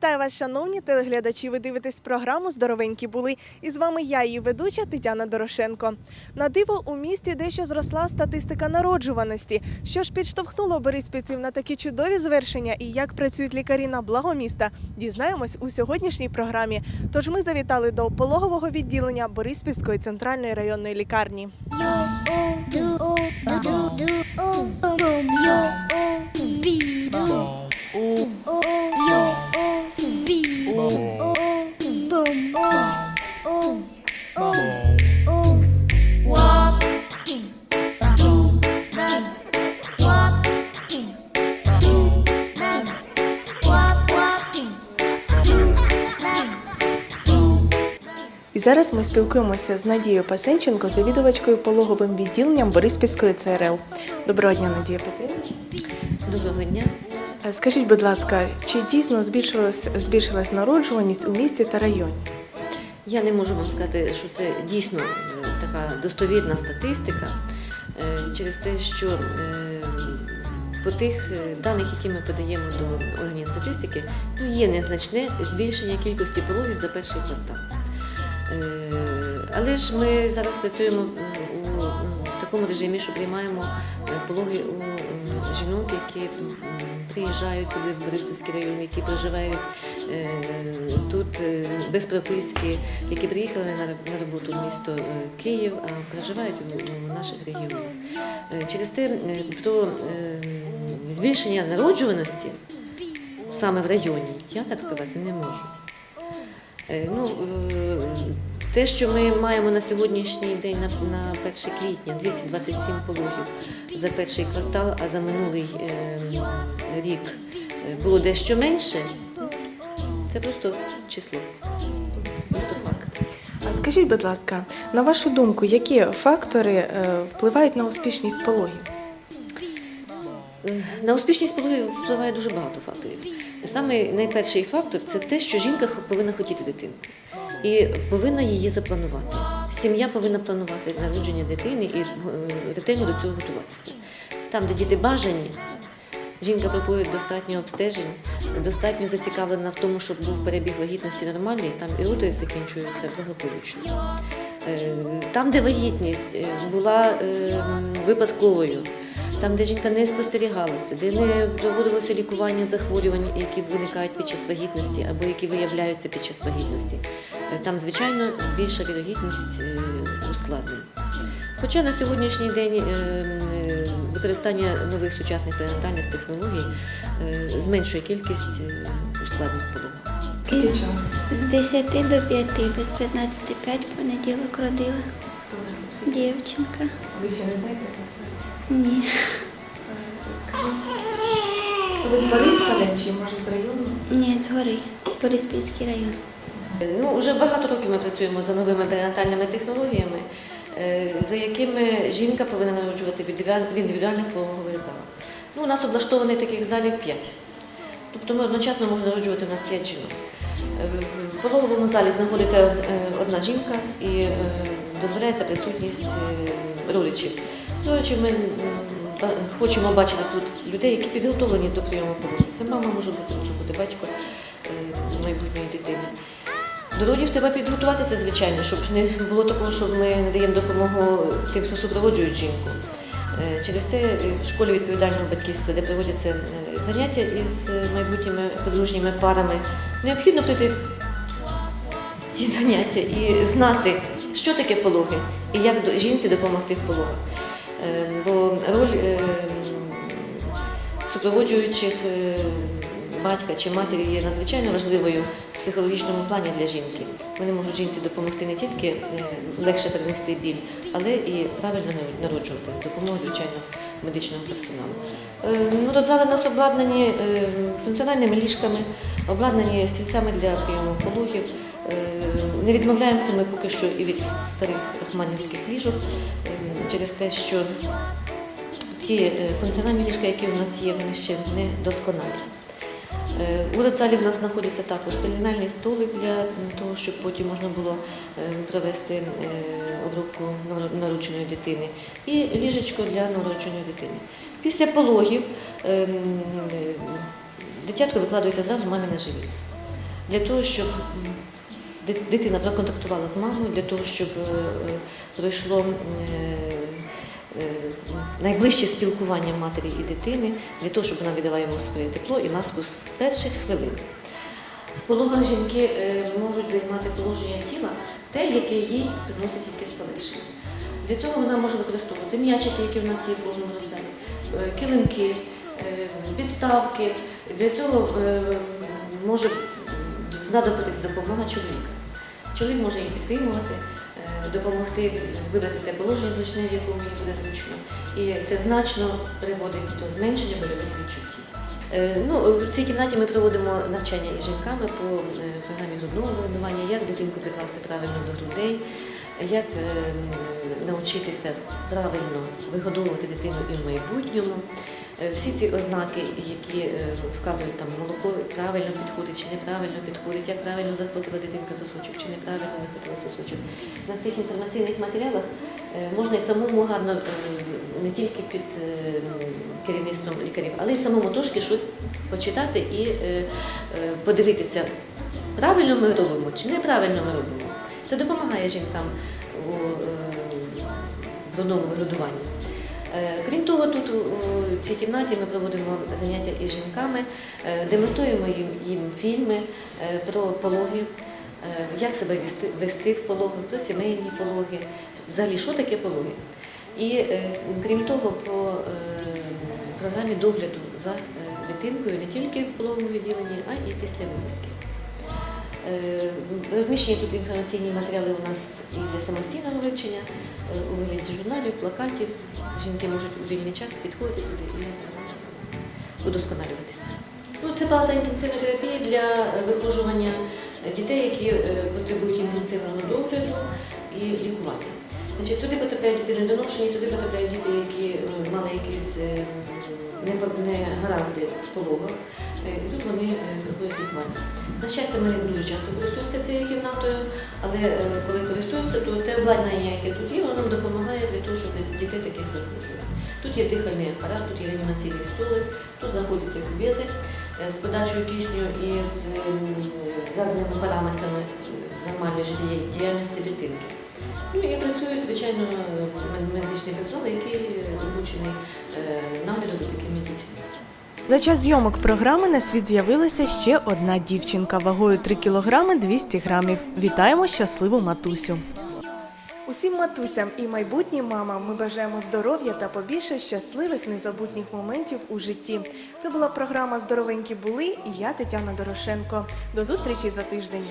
Вітаю вас, шановні телеглядачі. Ви дивитесь програму Здоровенькі були. І з вами я, її ведуча Тетяна Дорошенко. На диво у місті дещо зросла статистика народжуваності. Що ж підштовхнуло бориспільців на такі чудові звершення і як працюють лікарі на благо міста, дізнаємось у сьогоднішній програмі. Тож ми завітали до пологового відділення Бориспільської центральної районної лікарні. І зараз ми спілкуємося з Надією Пасенченко, завідувачкою пологовим відділенням Бориспільської ЦРЛ. Доброго дня, Надія Петрівна. Доброго дня. Е, Скажіть, будь ласка, чи дійсно збільшилась, збільшилась народжуваність у місті та районі? Я не можу вам сказати, що це дійсно е, така достовірна статистика е, через те, що по тих даних, які ми подаємо до органів статистики, ну, є незначне збільшення кількості пологів за перший квартал. Е, Але ж ми зараз працюємо у такому режимі, що приймаємо е, пологи у жінок, які приїжджають сюди в Бориспільський район, які проживають е, тут е, без прописки, які приїхали на роботу в місто е, Київ, а проживають у, наших регіонах. Е, Через те е, про е, збільшення народжуваності саме в районі, я так сказати не можу. Е, Ну, е, те, що ми маємо на сьогоднішній день на, на 1 квітня 227 пологів за перший квартал, а за минулий е, рік було дещо менше, це просто число. А скажіть, будь ласка, на вашу думку, які фактори е, впливають на успішність пологів? На успішність пологів впливає дуже багато факторів. Саме найперший фактор це те, що жінка повинна хотіти дитинку і повинна її запланувати. Сім'я повинна планувати народження дитини і е, ретельно до цього готуватися. Там, де діти бажані, жінка проходить достатньо обстежень, достатньо зацікавлена в тому, щоб був перебіг вагітності нормальний, там і роди закінчуються благополучно. Е, Там, де вагітність е, була е, випадковою, там, де жінка не спостерігалася, де не проводилося лікування захворювань, які виникають під час вагітності або які виявляються під час вагітності, е, там, звичайно, більша вірогідність е, ускладнень. Хоча на сьогоднішній день е, використання нових сучасних перинатальних технологій зменшує кількість ускладнень пологу. Із, з 10 до 5, без 15 5 понеділок родила. Дівчинка. Ви ще не знаєте? Ні. Ви з Борисполя чи може з району? Ні, згори. Бориспільський район. Ну, вже багато років ми працюємо за новими перинатальними технологіями, е, за якими жінка повинна народжувати в індивідуальних пологових залах. Ну, у нас облаштований таких залів 5. Тобто ми одночасно можемо народжувати у нас 5 жінок. Е, В пологовому залі знаходиться е, одна жінка і дозволяється присутність родичів. Родичів ми хочемо бачити тут людей, які підготовлені до прийому пологів. Це мама може бути, може бути батько е, майбутньої дитини. До родів треба підготуватися, звичайно, щоб не було такого, що ми не даємо допомогу тим, хто супроводжують жінку. Е, Через те в школі відповідального батьківства, де проводяться е, заняття із майбутніми подружніми парами, необхідно пройти ті заняття і знати, що таке пологи і як жінці допомогти в пологах. Е, Бо роль е, супроводжуючих е, батька чи матері є надзвичайно важливою психологічному плані для жінки. Вони можуть жінці допомогти не тільки е, легше перенести біль, але і правильно народжувати з допомогою, звичайно, медичного персоналу. Е, Ну, родзали в нас обладнані е, функціональними ліжками, обладнані стільцями для прийому пологів. Не відмовляємося ми поки що і від старих рахманівських ліжок через те, що ті функціональні ліжка, які у нас є, вони ще не досконалі. Е, У родзалі в нас знаходиться також пеленальний столик для того, щоб потім можна було е, провести е, обробку народженої дитини, і ліжечко для народженої дитини. Після пологів ем, дитятко викладується зразу мамі на живіт. для того, щоб дитина проконтактувала з мамою, для того, щоб пройшло найближче спілкування матері і дитини, для того, щоб вона віддала йому своє тепло і ласку з перших хвилин. В пологах жінки е, можуть займати положення тіла, те, яке їй приносить якесь полегшення. Для цього вона може використовувати м'ячики, які в нас є в кожному родзалі, е, килимки, е, підставки. Для цього е, може знадобитись допомога чоловіка. Чоловік може її підтримувати, е, допомогти вибрати те положення зручне, в якому їй буде зручно. І це значно приводить до зменшення больових відчуттів. Е, Ну, в цій кімнаті ми проводимо навчання із жінками по е, програмі грудного вигодування, як дитинку прикласти правильно до грудей, як е, навчитися правильно вигодовувати дитину і в майбутньому. Е, Всі ці ознаки, які е, вказують там молоко правильно підходить чи неправильно підходить, як правильно захватила дитинка сосочок чи неправильно захватила сосочок. На цих інформаційних матеріалах е, можна і самому гарно не тільки під керівництвом лікарів, але й самому трошки щось почитати і подивитися, правильно ми робимо чи неправильно ми робимо. Це допомагає жінкам у грудному вигодуванні. Е, Крім того, тут у цій кімнаті ми проводимо заняття із жінками, е, демонструємо їм, фільми е, про пологи, як себе вести, в пологах, про сімейні пологи, взагалі, що таке пологи. І крім того, по програмі догляду за дитинкою не тільки в пологовому відділенні, а і після виписки. Е, Розміщені тут інформаційні матеріали у нас і для самостійного вивчення е, у вигляді журналів, плакатів. Жінки можуть у вільний час підходити сюди і удосконалюватися. Ну, це палата інтенсивної терапії для виходжування дітей, які е, потребують інтенсивного догляду і лікування. Значить, сюди потрапляють діти недоношені, сюди потрапляють діти, які мали якісь е, непо- негаразди в пологах. Е, І тут вони е, проходять лікування. На щастя, ми не дуже часто користуємося цією кімнатою, але е, коли користуємося, то те обладнання, яке тут є, воно допомагає для того, щоб дітей таких виходжувати. Тут є дихальний апарат, тут є реанімаційний столик, тут знаходяться кубези е, з подачою кисню і з заданими параметрами нормальної життєдіяльності дитинки. Ну і працюють, звичайно, мед- медичний персонал, який За час зйомок програми на світ з'явилася ще одна дівчинка вагою 3 кілограми 200 грамів. Вітаємо щасливу матусю. Усім матусям і майбутнім мамам ми бажаємо здоров'я та побільше щасливих незабутніх моментів у житті. Це була програма Здоровенькі були і я Тетяна Дорошенко. До зустрічі за тиждень.